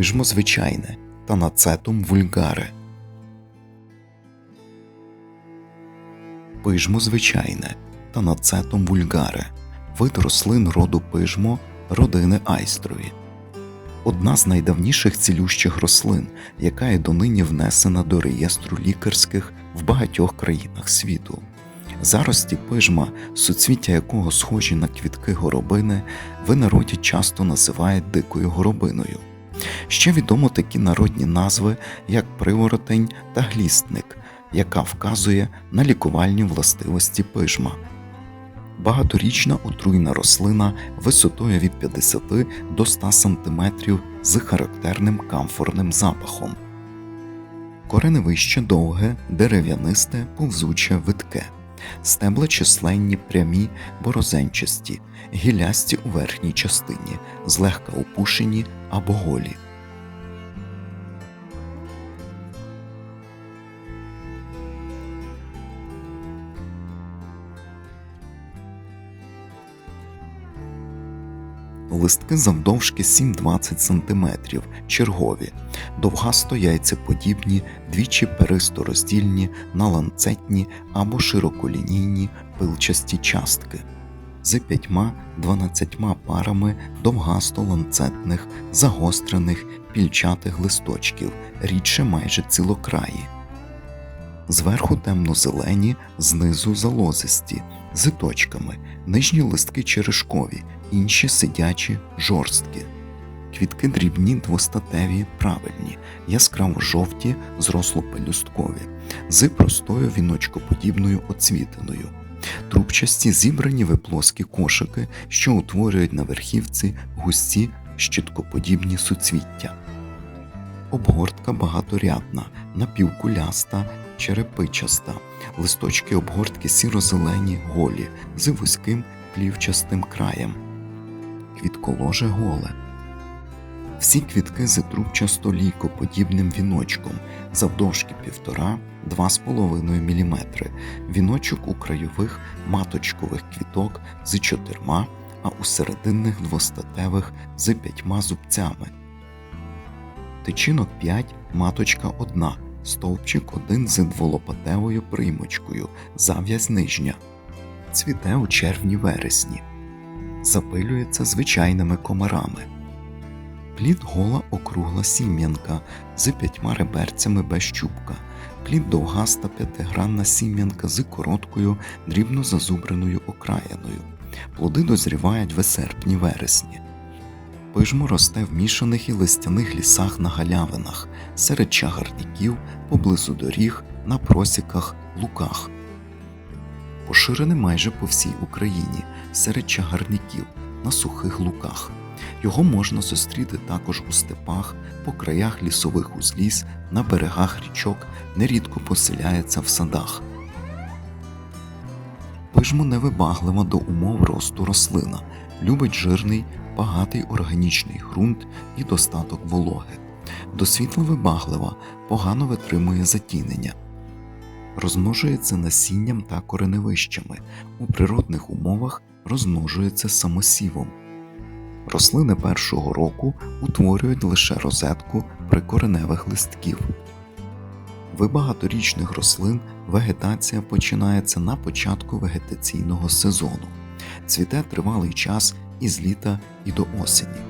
пижмо звичайне Танацетум вульгаре. Пижмо звичайне Танацетум вульгаре вид рослин роду пижмо родини айстрові. Одна з найдавніших цілющих рослин, яка і донині внесена до реєстру лікарських в багатьох країнах світу. Зарості пижма, суцвіття якого схожі на квітки горобини, в народі часто називають дикою горобиною. Ще відомо такі народні назви, як приворотень та глістник, яка вказує на лікувальні властивості пижма. Багаторічна отруйна рослина висотою від 50 до 100 см з характерним камфорним запахом. Кореневище довге, дерев'янисте, повзуче, витке, стебла численні, прямі, борозенчасті, гілясті у верхній частині, злегка опушені або голі. Листки завдовжки 7-20 см, чергові, довгасто яйцеподібні, двічі на ланцетні або широколінійні пилчасті частки. З п'ятьма-дванадцятьма парами довгасто ланцетних, загострених, пільчатих листочків, рідше майже цілокраї. Зверху темно-зелені, знизу залозисті, з точками, нижні листки черешкові, інші сидячі, жорсткі. Квітки дрібні, двостатеві, правильні, яскраво жовті, зросло-пелюсткові, з простою віночкоподібною оцвітиною. Трубчасті зібрані виплоскі кошики, що утворюють на верхівці густі щиткоподібні суцвіття. Обгортка багаторядна, напівкуляста, черепичаста, листочки обгортки сіро-зелені, голі, з вузьким плівчастим краєм. Квітколоже голе. Всі квітки з трубчасто лійкоподібним віночком, завдовжки 1,5-2,5 мм, віночок у крайових маточкових квіток з чотирма, а у серединних двостатевих з п'ятьма зубцями. Тичинок 5, маточка 1, стовпчик 1 з дволопатевою приймочкою, зав'язь нижня. Цвіте у червні-вересні. Запилюється звичайними комарами. Плід гола округла сім'янка з п'ятьма реберцями без чубка, плід довгаста п'ятигранна сім'янка з короткою, дрібно зазубреною окраєною. Плоди дозрівають в серпні-вересні. Пижмо росте в мішаних і листяних лісах на галявинах, серед чагарників, поблизу доріг, на просіках, луках. Поширене майже по всій Україні, серед чагарників, на сухих луках. Його можна зустріти також у степах, по краях лісових узліс, на берегах річок, нерідко поселяється в садах. Пижмо невибаглива до умов росту рослина, любить жирний, багатий органічний ґрунт і достаток вологи. До світла вибаглива, погано витримує затінення. Розмножується насінням та кореневищами, у природних умовах розмножується самосівом. Рослини першого року утворюють лише розетку прикореневих листків. В багаторічних рослин вегетація починається на початку вегетаційного сезону, цвіте тривалий час із літа і до осені.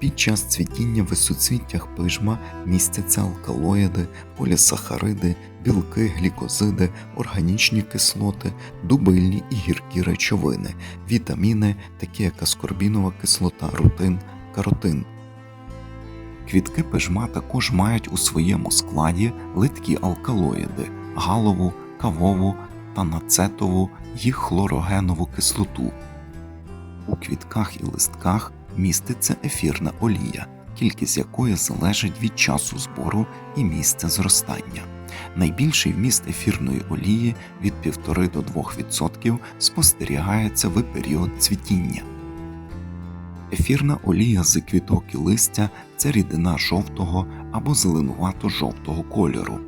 Під час цвітіння в суцвіттях пижма містяться алкалоїди, полісахариди, білки, глікозиди, органічні кислоти, дубильні і гіркі речовини, вітаміни, такі як аскорбінова кислота, рутин, каротин. Квітки пижма також мають у своєму складі литкі алкалоїди, галову, кавову та нацетову і хлорогенову кислоту. У квітках і листках міститься ефірна олія, кількість якої залежить від часу збору і місця зростання. Найбільший вміст ефірної олії від 1,5 до 2% спостерігається в період цвітіння. Ефірна олія з квіток і листя це рідина жовтого або зеленувато-жовтого кольору.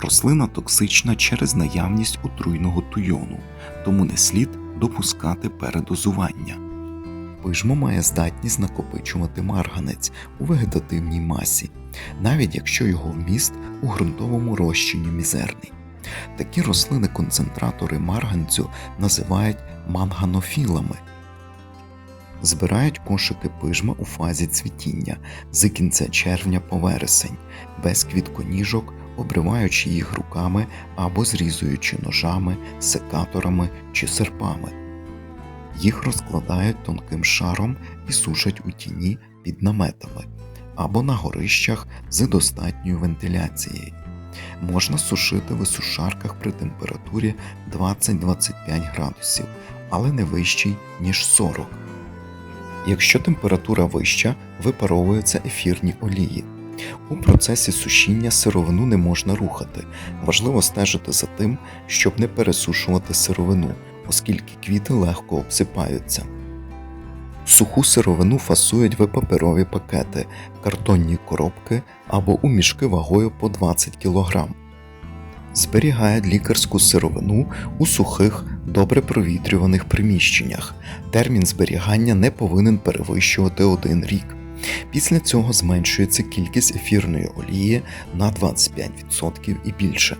Рослина токсична через наявність отруйного туйону, тому не слід допускати передозування. Пижмо має здатність накопичувати марганець у вегетативній масі, навіть якщо його вміст у ґрунтовому розчині мізерний. Такі рослини-концентратори марганцю називають манганофілами. Збирають кошики пижма у фазі цвітіння з кінця червня по вересень, без квітконіжок, обриваючи їх руками або зрізуючи ножами, секаторами чи серпами. Їх розкладають тонким шаром і сушать у тіні під наметами або на горищах з достатньою вентиляцією. Можна сушити в сушарках при температурі 20-25 градусів, але не вищій, ніж 40. Якщо температура вища, випаровуються ефірні олії. У процесі сушіння сировину не можна рухати. Важливо стежити за тим, щоб не пересушувати сировину, оскільки квіти легко обсипаються. Суху сировину фасують в паперові пакети, картонні коробки або у мішки вагою по 20 кг. Зберігають лікарську сировину у сухих, добре провітрюваних приміщеннях. Термін зберігання не повинен перевищувати один рік. Після цього зменшується кількість ефірної олії на 25% і більше.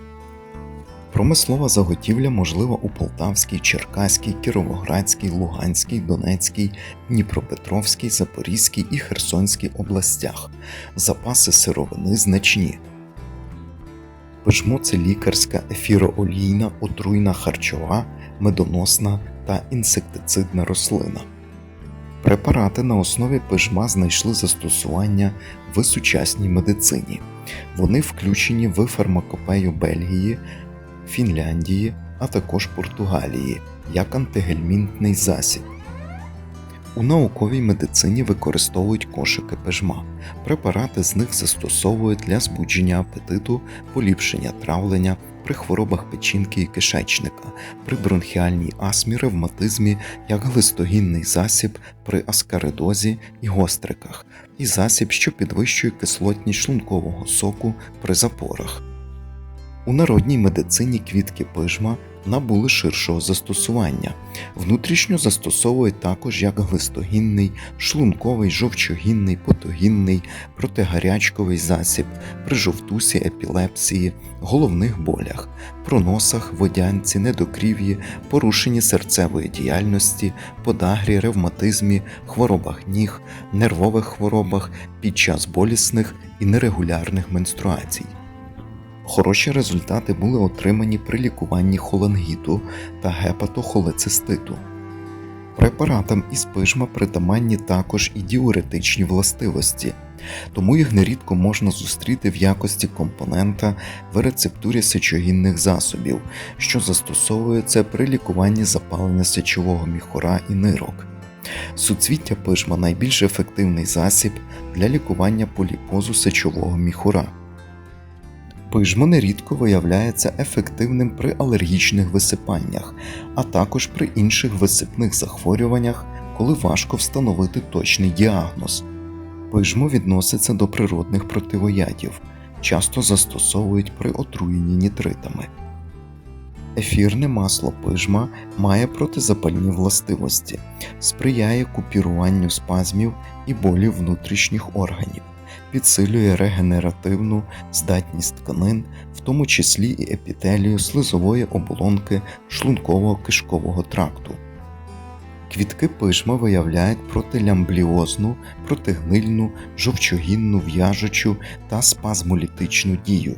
Промислова заготівля можлива у Полтавській, Черкаській, Кіровоградській, Луганській, Донецькій, Дніпропетровській, Запорізькій і Херсонській областях. Запаси сировини значні. Пижмо це лікарська ефіроолійна, отруйна харчова, медоносна та інсектицидна рослина. Препарати на основі пижма знайшли застосування в сучасній медицині. Вони включені в фармакопею Бельгії, Фінляндії, а також Португалії як антигельмінтний засіб. У науковій медицині використовують кошики пижма. Препарати з них застосовують для збудження апетиту, поліпшення травлення при хворобах печінки і кишечника, при бронхіальній астмі, ревматизмі, як глистогінний засіб при аскаридозі і гостриках, і засіб, що підвищує кислотність шлункового соку при запорах. У народній медицині квітки пижма набули ширшого застосування. Внутрішньо застосовують також як глистогінний, шлунковий, жовчогінний, потогінний, протигарячковий засіб при жовтусі, епілепсії, головних болях, проносах, водянці, недокрів'ї, порушенні серцевої діяльності, подагрі, ревматизмі, хворобах ніг, нервових хворобах під час болісних і нерегулярних менструацій. Хороші результати були отримані при лікуванні холангіту та гепатохолециститу. Препаратам із пижма притаманні також і діуретичні властивості, тому їх нерідко можна зустріти в якості компонента в рецептурі сечогінних засобів, що застосовується при лікуванні запалення сечового міхора і нирок. Суцвіття пижма найбільш ефективний засіб для лікування поліпозу сечового міхура. Пижмо нерідко виявляється ефективним при алергічних висипаннях, а також при інших висипних захворюваннях, коли важко встановити точний діагноз. Пижмо відноситься до природних противоядів, часто застосовують при отруєнні нітритами. Ефірне масло пижма має протизапальні властивості, сприяє купіруванню спазмів і болів внутрішніх органів підсилює регенеративну здатність тканин, в тому числі і епітелію слизової оболонки шлунково-кишкового тракту. Квітки пижма виявляють протилямбліозну, протигнильну, жовчогінну в'яжучу та спазмолітичну дію,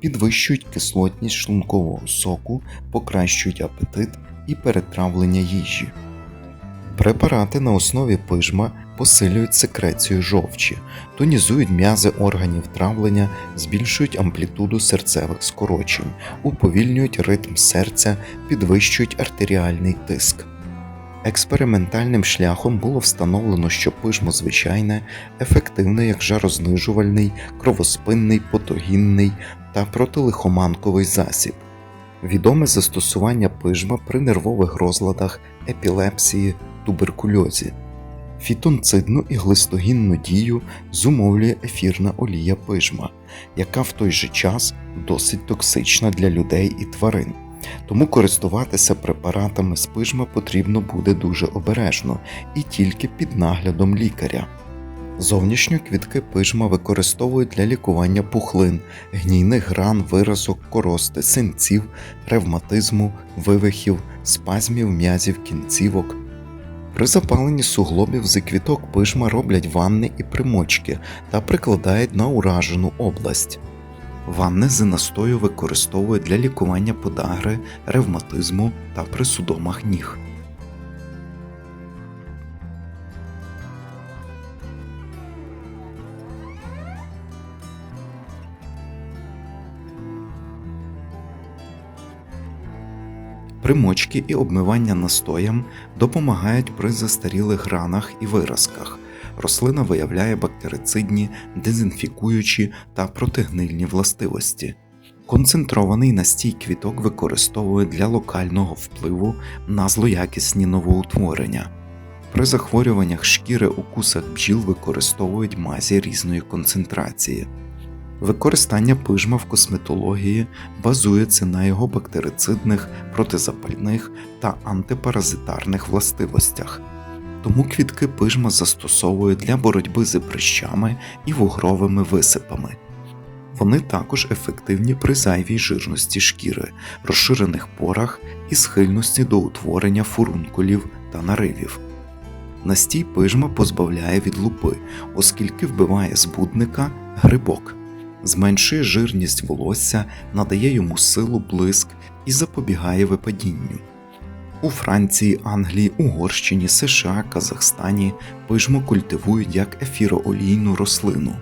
підвищують кислотність шлункового соку, покращують апетит і перетравлення їжі. Препарати на основі пижма посилюють секрецію жовчі, тонізують м'язи органів травлення, збільшують амплітуду серцевих скорочень, уповільнюють ритм серця, підвищують артеріальний тиск. Експериментальним шляхом було встановлено, що пижмо звичайне, ефективне як жарознижувальний, кровоспинний, потогінний та протилихоманковий засіб. Відоме застосування пижма при нервових розладах, епілепсії, туберкульозі. Фітонцидну і глистогінну дію зумовлює ефірна олія пижма, яка в той же час досить токсична для людей і тварин. Тому користуватися препаратами з пижма потрібно буде дуже обережно і тільки під наглядом лікаря. Зовнішньо квітки пижма використовують для лікування пухлин, гнійних ран, виразок, корости, синців, ревматизму, вивихів, спазмів м'язів кінцівок. При запаленні суглобів зі квіток пижма роблять ванни і примочки та прикладають на уражену область. Ванни з настою використовують для лікування подагри, ревматизму та при судомах ніг. Примочки і обмивання настоєм допомагають при застарілих ранах і виразках. Рослина виявляє бактерицидні, дезінфікуючі та протигнильні властивості. Концентрований настій квіток використовують для локального впливу на злоякісні новоутворення. При захворюваннях шкіри укусах бджіл використовують мазі різної концентрації. Використання пижма в косметології базується на його бактерицидних, протизапальних та антипаразитарних властивостях. Тому квітки пижма застосовують для боротьби з прищами і вугровими висипами. Вони також ефективні при зайвій жирності шкіри, розширених порах і схильності до утворення фурункулів та наривів. Настій пижма позбавляє від лупи, оскільки вбиває збудника грибок зменшує жирність волосся, надає йому силу, блиск і запобігає випадінню. У Франції, Англії, Угорщині, США, Казахстані пижмо культивують як ефіроолійну рослину.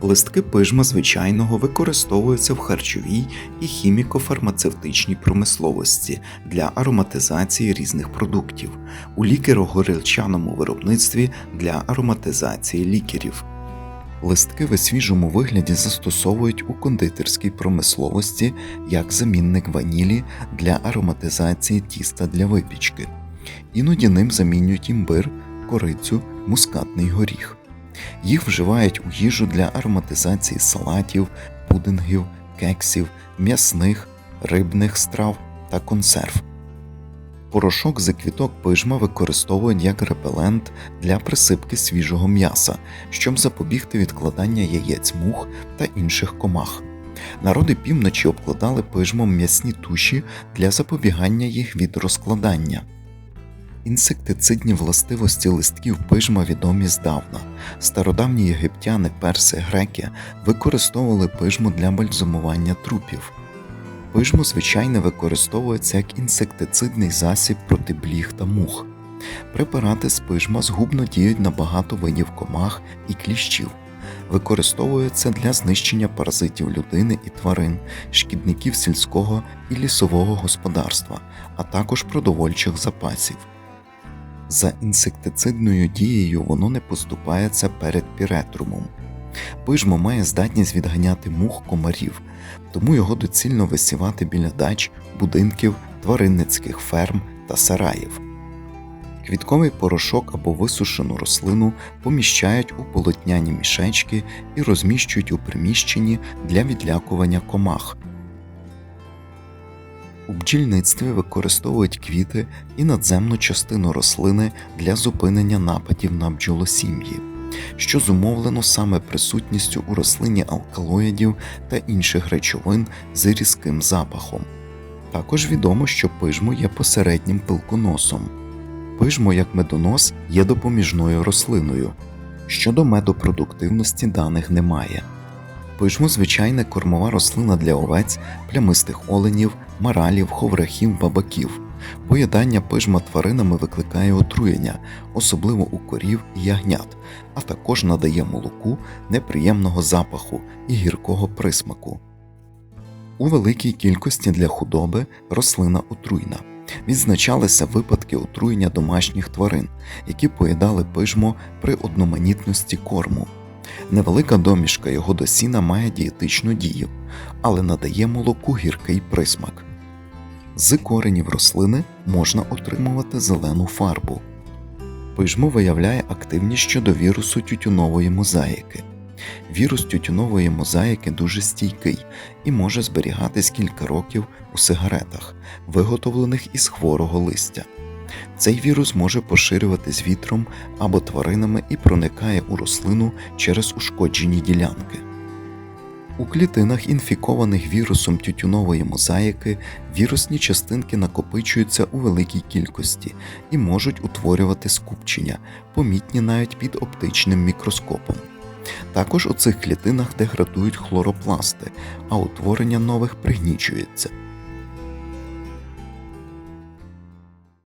Листки пижма звичайного використовуються в харчовій і хіміко-фармацевтичній промисловості для ароматизації різних продуктів, у лікеро-горілчаному виробництві для ароматизації лікерів. Листки в свіжому вигляді застосовують у кондитерській промисловості як замінник ванілі для ароматизації тіста для випічки. Іноді ним замінюють імбир, корицю, мускатний горіх. Їх вживають у їжу для ароматизації салатів, пудингів, кексів, м'ясних, рибних страв та консерв. Порошок з квіток пижма використовують як репелент для присипки свіжого м'яса, щоб запобігти відкладання яєць мух та інших комах. Народи півночі обкладали пижмом м'ясні туші для запобігання їх від розкладання. Інсектицидні властивості листків пижма відомі здавна. Стародавні єгиптяни, перси, греки використовували пижму для бальзамування трупів. Пижмо звичайно використовується як інсектицидний засіб проти бліг та мух. Препарати з пижма згубно діють на багато видів комах і кліщів, використовуються для знищення паразитів людини і тварин, шкідників сільського і лісового господарства, а також продовольчих запасів. За інсектицидною дією воно не поступається перед піретрумом. Пижмо має здатність відганяти мух комарів, тому його доцільно висівати біля дач, будинків, тваринницьких ферм та сараїв. Квітковий порошок або висушену рослину поміщають у полотняні мішечки і розміщують у приміщенні для відлякування комах. У бджільництві використовують квіти і надземну частину рослини для зупинення нападів на бджолосім'ї що зумовлено саме присутністю у рослині алкалоїдів та інших речовин з різким запахом. Також відомо, що пижмо є посереднім пилконосом. Пижмо, як медонос, є допоміжною рослиною. Щодо медопродуктивності даних немає. Пижмо звичайна кормова рослина для овець, плямистих оленів, маралів, ховрахів, бабаків. Поїдання пижма тваринами викликає отруєння, особливо у корів і ягнят, а також надає молоку неприємного запаху і гіркого присмаку. У великій кількості для худоби рослина отруйна. Відзначалися випадки отруєння домашніх тварин, які поїдали пижмо при одноманітності корму. Невелика домішка його до сіна має дієтичну дію, але надає молоку гіркий присмак. З коренів рослини можна отримувати зелену фарбу. Пижмо виявляє активність щодо вірусу тютюнової мозаїки. Вірус тютюнової мозаїки дуже стійкий і може зберігатись кілька років у сигаретах, виготовлених із хворого листя. Цей вірус може поширюватись вітром або тваринами і проникає у рослину через ушкоджені ділянки. У клітинах, інфікованих вірусом тютюнової мозаїки, вірусні частинки накопичуються у великій кількості і можуть утворювати скупчення, помітні навіть під оптичним мікроскопом. Також у цих клітинах деградують хлоропласти, а утворення нових пригнічується.